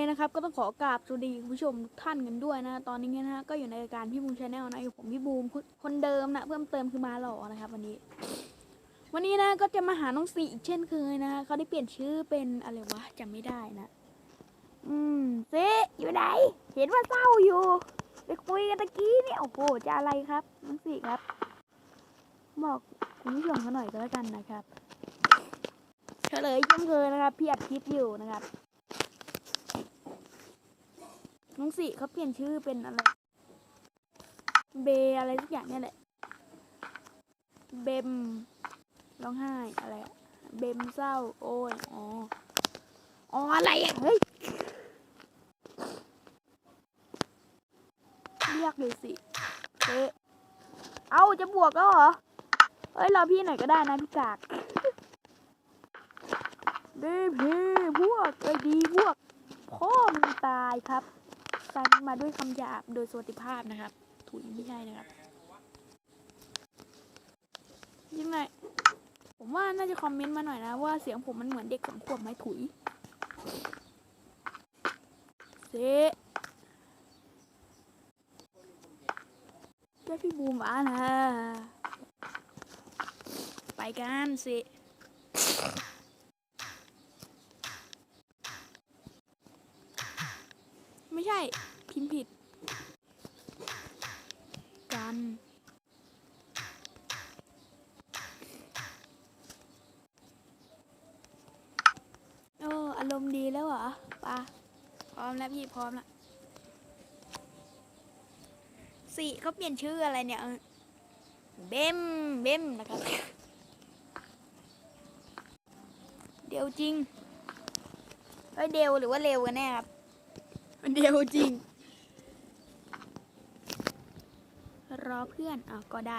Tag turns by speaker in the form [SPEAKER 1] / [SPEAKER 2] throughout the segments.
[SPEAKER 1] นะครับก็ต้องขอกราบสวัสดีคุณผู้ชมทุกท่านกันด้วยนะ ตอนนี้นะฮะก็อยู่ในรายการพี่บูมชาแนลนะอยู่ผมพี่บูมคนเดิมนะเพิ่มเติมคือมาหล่อนะครับวันนี้ วันนี้นะก็จะมาหาน้องซีอีกเช่นเคยนะเขาได้เปลี่ยนชื่อเป็นอะไรวะจำไม่ได้นะ อืมเซอยู่ไหน เห็นว่าเศร้าอยู่ไปคุยกันตะกี้เนี่ยโอ้โหจะอะไรครับน้องซีครับ บอกคุณผู้ชมเขาหน่อยก็แล้วกันนะครับเฉลยเช่นเคยนะครับพี่อัดคลิปอยู่นะครับ น้องสิเขาเปลี่ยนชื่อเป็นอะไร เบอะไรสักอย่างเนี่ยแหละ เบมร้องไห้อะไร เบมเศร้า โอ้ย อ๋อ อ๋ออะไรอะเฮ้ย เรียกเลยสิเอ๊ะเอาจะบวกก็เหรอ เฮ้ย รอพี่หน่อยก็ได้นะพี่กากดีพี่พวกเอ้ยดีพวกพ่อมึงตายครับ ฟังมาด้วยคำหยาบโดยสวัสดิภาพนะครับ ถุยไม่ใช่นะครับ ยังไง ผมว่าน่าจะคอมเมนต์มาหน่อยนะ ว่าเสียงผมมันเหมือนเด็กสองขวบไหมถุยเซเจ้พี่บูมอะนะ ไปกันสิ ไม่ใช่ พิมพ์ผิด กัน โอ้อารมณ์ดีแล้วเหรอปะพร้อมแล้วพี่พร้อมล้วสี่เขาเปลี่ยนชื่ออะไรเนี่ย เบมเบมนะครับเดียวจริงเฮ้ยเดวหรือว่าเร็วกันแน่ครับ เดียวจริง รอเพื่อนอะก็ได้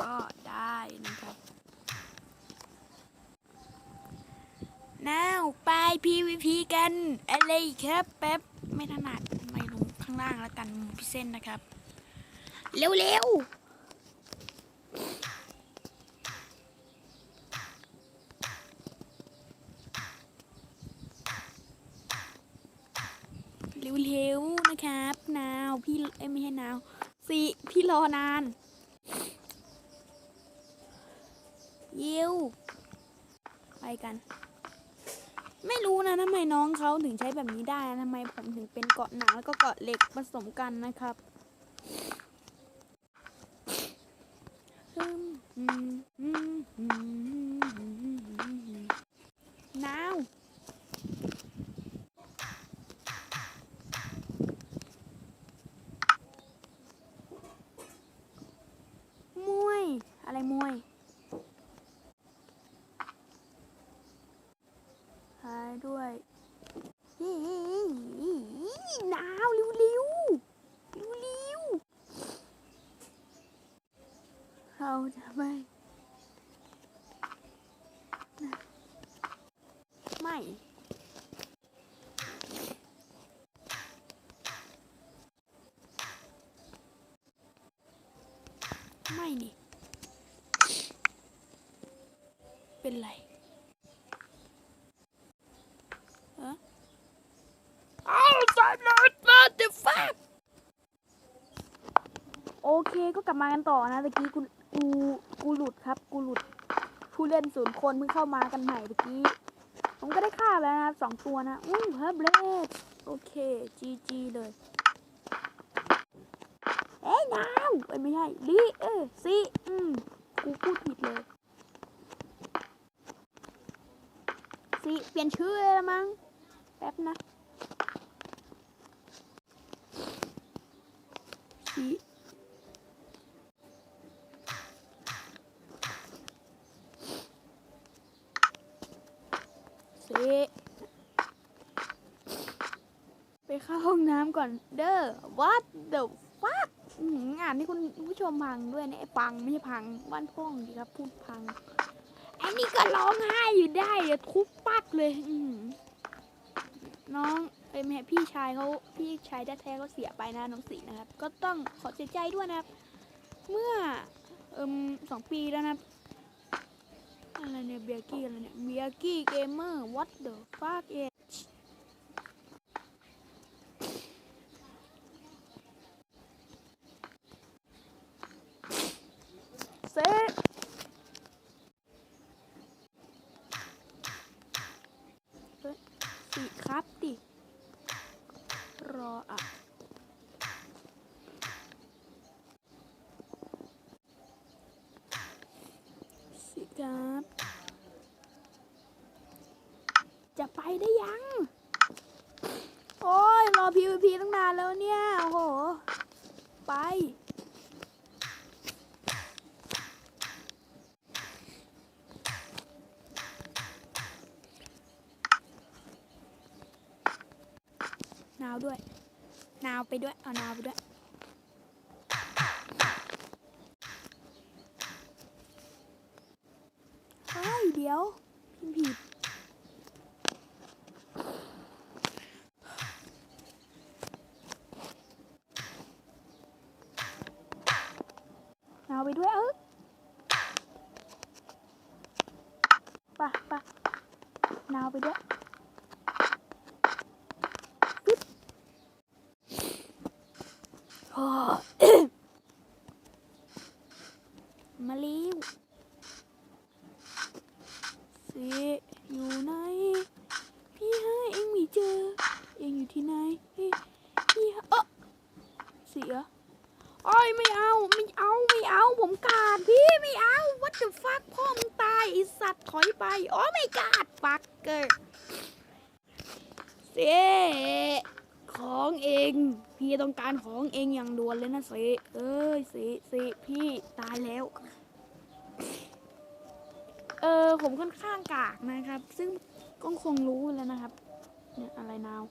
[SPEAKER 1] ก็ได้นะครับน้าวไป PVP กัน อะไรครับ แป๊บ ไม่ถนัด ไม่ลงข้างล่างแล้วกันพี่เส้นนะครับ เร็วๆเร็วๆนะครับ นาวพี่เอ้ไม่ใช่นาวสิพี่รอนานยิวไปกัน ไม่รู้นะทำไมน้องเขาถึงใช้แบบนี้ได้นะทำไมผมถึงเป็นเกาะหนังแล้วก็เกาะเหล็กผสมกันนะครับ อืมอืมอืมอืมอืมนาว มวย อะไรมวยหายด้วยหนาวเร็วๆเร็วๆเรา จะไม่ ไม่ ไม่นี่ เป็นไรฮะอ้าวสายลัดมาเดฟักโอเคก็กลับมากันต่อนะตะกี้กูกูกูหลุดครับกูหลุดผู้เล่นศูนย์คนเพิ่งเข้ามากันใหม่ตะกี้ ผมก็ได้ฆ่าแล้วนะสองตัวนะอู้เฮ้ยเบลดโอเคจีจีเลยเอ้ยนาวเอ้ยไม่ใช่ลิเอ้ยซีอืมกูพูดผิดเลยซีเปลี่ยนชื่อเลยละมั้งแป๊บนะซี ซีไปเข้าห้องน้ำก่อนเด้อ what the fuck อื้อหืองานที่คุณผู้ชมพังด้วยนะไอ้ปังไม่ใช่พังบ้านพ่องดีครับพูดพังไอ้นี่ก็ร้องไห้อยู่ได้อย่าทุบปักเลยน้องเอ้แม่พี่ชายเขาพี่ชายแท้ๆเขาเสียไปนะน้องสีนะครับ ก็ต้องขอเสียใจด้วยนะครับ เมื่อเอิมสองปีแล้วนะครับ อะไรเนี่ยเบียร์กี้อะไรเนี่ยเบียร์กี้เกมเมอร์ what the fuck is เซตเฮ้ยสีครับดิ รออะ สิครับ จะไปได้ยัง โอ้ยรอ PVP ตั้งนานแล้วเนี่ย โอ้โห ไป นาวด้วย นาวไปด้วย เอานาวไปด้วยเฮ้ยเดี๋ยวพิมพ์ผิด เอาไปด้วยเออ ปะปะนาวไปด้วยปึ๊บโอมาเร็วสิอยู่ไหน พี่หาเองไม่เจอ เองอยู่ที่ไหนพี่พี่หาเออเสียโอ้ยไม่เอา ไม่เอา ไม่เอา ผมกาดพี่ไม่เอา what the fuck พ่อมึงตายไอ สัตว์ถอยไป โอ้ไม่กาดฟักเกอร์เสของเอง พี่ต้องการของเองอย่างด่วนเลยนะเสเอ้ยเสเสพี่ตายแล้ว เออผมค่อนข้างกากนะครับ ซึ่งก็คงรู้แล้วนะครับ เนี่ยอะไรนาว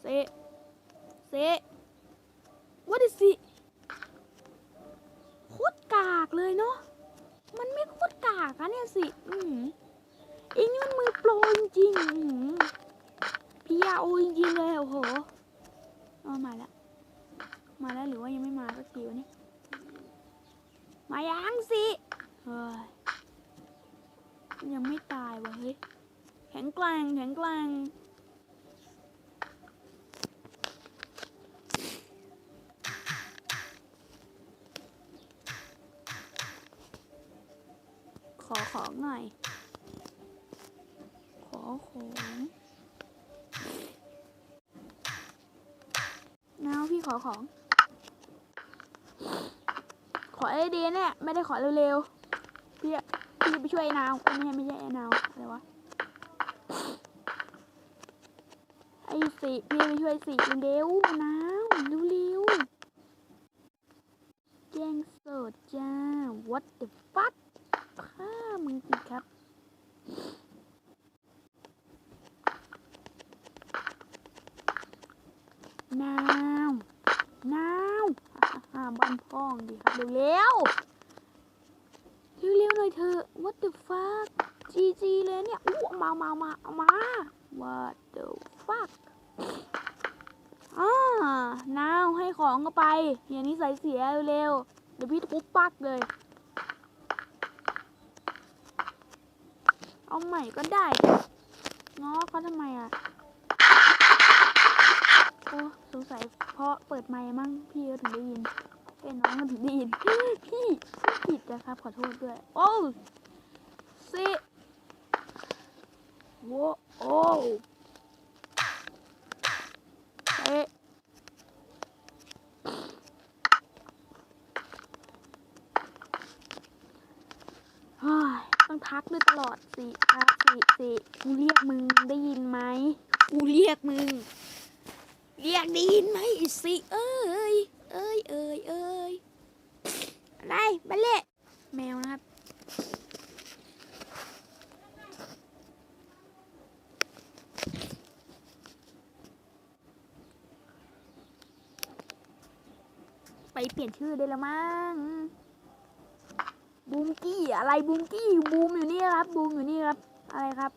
[SPEAKER 1] เซเซ what is it โคตรกากเลยเนาะ มันไม่โคตรกากอะเนี่ยสิ อือหือเองนี่มันมือโปรจริงๆอือหือพีอาโอจริงๆเลยโอ้โหเอามาแล้ว มาแล้วหรือว่ายังไม่มาสักทีวะนี่ มายังสิ เฮ้ย ยังไม่ตายวะเฮ้ย แข็งแกร่งแข็งแกร่ง อของหน่อย ขอของน้าวพี่ขอของ ขอไอเดียเนี่ยไม่ได้ขอเร็วๆ พี่พี่ไปช่วยไอ้นาวไม่ใช่ไม่ใช่ไอ้นาวอะไรวะ ไอ้สีพี่ไปช่วยสีเร็วๆนาวเร็วๆแจ้งโสดจ้า what the fuck ฆ่ามึงสิครับ นาวนาวอ่าบ้านพ้องดีครับเร็วๆเร็วๆหน่อยเถอ what the fuck GG เลยเนี่ยอู้มามามามา what the fuck อ่านาวให้ของก็ไปอย่างนี้ใส่เสียเร็วเดี๋ยวพี่ทุบปักเลย เอาใหม่ก็ได้ง้อเขาทำไมอะ อ้สงสัยเพราะเปิดไมค์มั้งพี่ก็ถึงได้ยิน เป็นน้องก็ถึงได้ยินพี่พี่ผิดนะครับขอโทษด้วย โอ้สิโว้โอ้เอ๊ะเฮ้ยต้องทักด้วยตลอดสิครับสิสิกูเรียกมึงได้ยินไหมกูเรียกมึง เรียกได้ยินไหมไอ้สิเอ้ยเอ้ยเอ้ยเอ้ยอะไรบัลเล่แมวนะครับไปเปลี่ยนชื่อได้แล้วมั้งบูมกี้อะไรบูมกี้บูมอยู่นี่ครับบูมอยู่นี่ครับอะไรครับ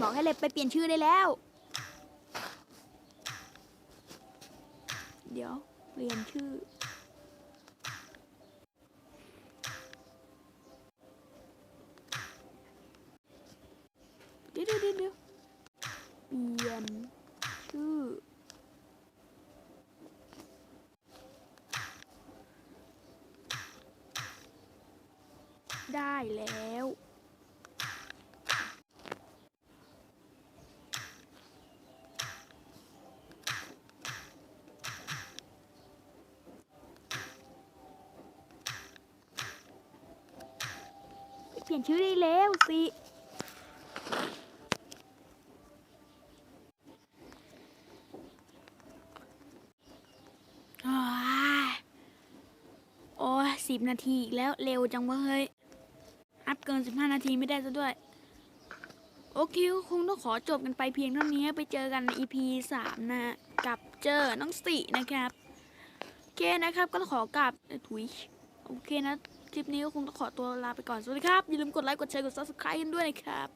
[SPEAKER 1] บอกให้เลยไปเปลี่ยนชื่อได้แล้ว เดี๋ยวเปลี่ยนชื่อ เดี๋ยวเดี๋ยวเดี๋ยวเดี๋ยวเปลี่ยนชื่อ ได้แล้ว ปลี่ยนชื่อได้แล้วสิอ้ยโอ้ยสิบนาทีอีกแล้วเร็วจังวะเฮ้ย อัพเกิน15นาทีไม่ได้ซะด้วย โอเคก็คงต้องขอจบกันไปเพียงเท่านี้ไปเจอกันใน EP 3นะ กับเจอน้องสินะครับ โอเคนะครับก็ขอกลับถุย โอเคนะ คลิปนี้ก็คงต้องขอตัวลาไปก่อน สวัสดีครับ อย่าลืมกดไลค์ กดแชร์ กด subscribe กันด้วยนะครับ